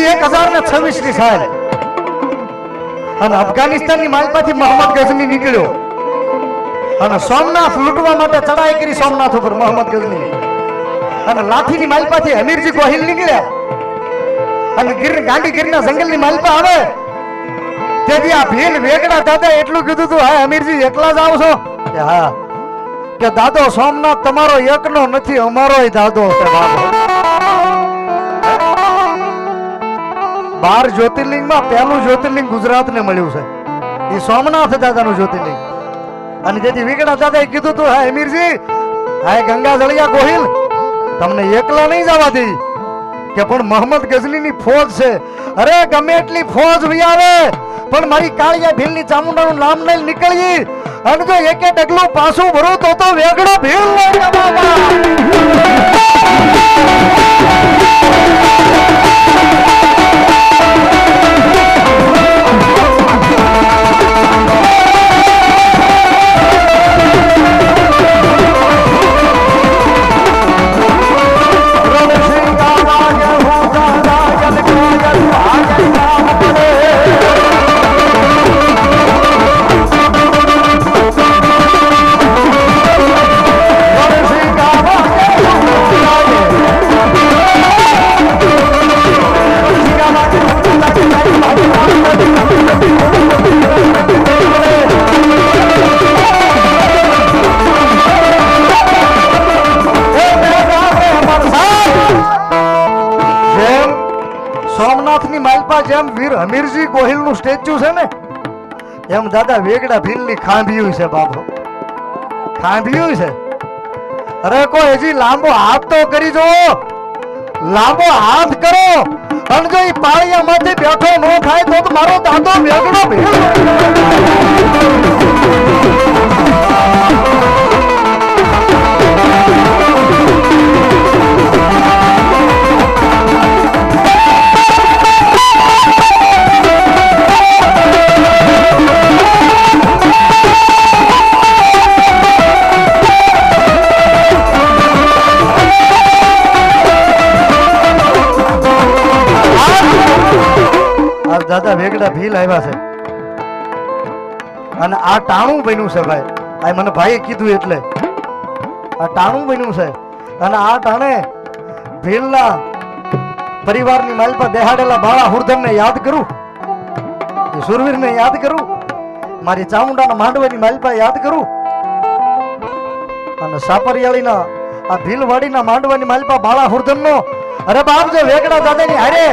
ને ની ની સોમનાથ લૂંટવા માટે ચડાઈ કરી સોમનાથ ઉપર મોહમ્મદ ગઝની. અને લાઠીની માલપાથી હમીરજી ગોહિલ નીકળ્યા. અને ગીર ગાંડી ગીરના જંગલની માલપા આવે. તેથી આ ભીલ વેગડા દાદા એટલું કીધું તું હા, અમીરજી એકલા જ આવશો કે, હા. કે, દાદો, સોમનાથ તમારો એકનો નથી અમારો દાદો. છે બાર જ્યોતિર્લિંગમાં પહેલું જ્યોતિર્લિંગ ગુજરાતને મળ્યું છે. એ સોમનાથ દાદાનું જ્યોતિર્લિંગ. અને જેથી વિગડા દાદાએ કીધું તું હા અમીરજી હા ગંગા જળિયા ગોહિલ, તમને એકલા નહીં જવા દઈ કે પણ મોહમ્મદ ગઝનીની ફોજ છે. અરે, ગમે એટલી ફોજ આવે, પણ મારી કાળિયા ભીલની ચામુંડાનું નામ નહીં નીકળી અને જો એકે ડગલું પાછું ભરું તો તો વેગડો ભીલ લઈ સોમનાથની માલપા જેમ વીર હમીરજી ગોહિલનું સ્ટેચ્યુ છે ને, એમ દાદા વેગડા ભીલની ખાંભ્યું છે બાપો. ખાંભ્યું છે. અરે કોઈ હજી લાંબો હાથ તો કરી જો લાંબો હાથ કરો. અને જો ઈ પાળિયામાંથી બેઠો ન થાય તો મારો દાદો વેગડો ભીલ દાદા વેગડા ભીલ આવ્યા છે. અને આ ટાણું બન્યું છે ભાઈ. આ મને ભાઈએ કીધું એટલે. આ ટાણું બન્યું છે. અને આ ટાણે ભીલના પરિવારની માલ પર બેહાડેલા બાળા હુરધનને યાદ કરું. સુરવીરને યાદ કરું. મારી ચામુંડાના માંડવાની માલ પર યાદ કરું. અને સાપરિયાળીના આ ભીલવાડીના માંડવાની માલપા બાળા હુરધનનો અરે બાપ જો વેગડા દાદાની હારે